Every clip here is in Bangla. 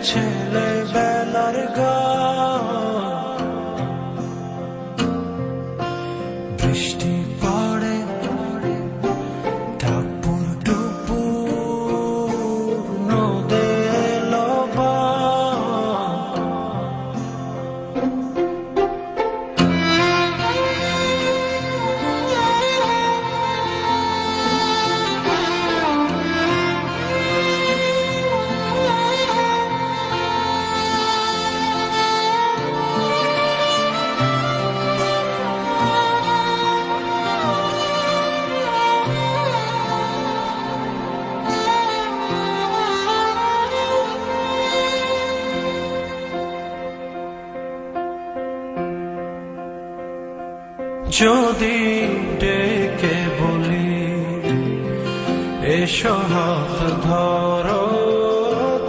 起来。যদি ডেকে বলি এসো হাত ধরো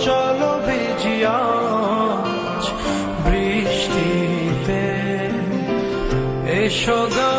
চলো ভিজিয়া বৃষ্টিতে। এসো গান